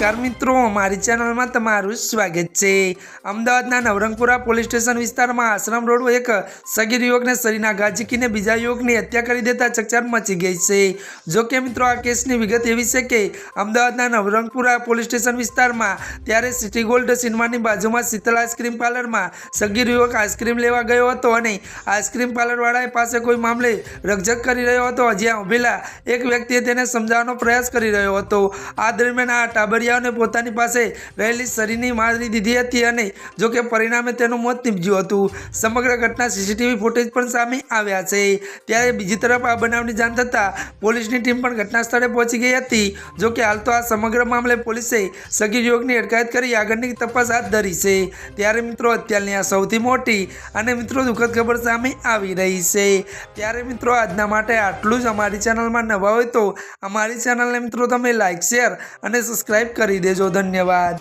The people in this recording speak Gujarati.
નમસ્કાર મિત્રો, મારી ચેનલમાં તમારું સ્વાગત છે. અમદાવાદના નવરંગપુરા પોલીસ સ્ટેશન વિસ્તારમાં આશ્રમ રોડ એક સગીર યુવકને શરીરના ઘા ઝીકીને બીજા યુવકની હત્યા કરી દેતા ચકચાર મચી ગઈ છે. જો કે મિત્રો, આ કેસની વિગત એવી છે કે અમદાવાદના નવરંગપુરા પોલીસ સ્ટેશન વિસ્તારમાં ત્યારે સિટી ગોલ્ડ સિનેમાની બાજુમાં શીતલ આઈસ્ક્રીમ પાર્લરમાં સગીર યુવક આઈસ્ક્રીમ લેવા ગયો હતો અને આઈસ્ક્રીમ પાર્લરવાળાએ પાસે કોઈ મામલે રકઝક કરી રહ્યો હતો. જ્યાં ઉભેલા એક વ્યક્તિએ તેને સમજાવવાનો પ્રયાસ કરી રહ્યો હતો. આ દરમિયાન આ ટાબરિયાઓને પોતાની પાસે રહેલી શરીરની મારી દીધી હતી અને જો કે પરિણામે તેનું મોત નીપજ્યું હતું. સમગ્ર ઘટના સીસીટીવી ફૂટેજ પણ સામે આવ્યા છે. ત્યારે બીજી તરફ આ બનાવની જાણ થતાં પોલીસની ટીમ પણ ઘટના સ્થળે પહોંચી ગઈ હતી. જો કે હાલ તો આ સમગ્ર મામલે પોલીસે સગીર યુવકની અટકાયત કરી આગળની તપાસ હાથ ધરી છે. ત્યારે મિત્રો, અત્યારની આ સૌથી મોટી અને મિત્રો દુઃખદ ખબર સામે આવી રહી છે. ત્યારે મિત્રો, આજના માટે આટલું જ અમારી ચેનલમાં નવા હોય તો અમારી ચેનલને મિત્રો તમે લાઈક શેર અને સબસ્ક્રાઈબ કરી દેજો ધન્યવાદ.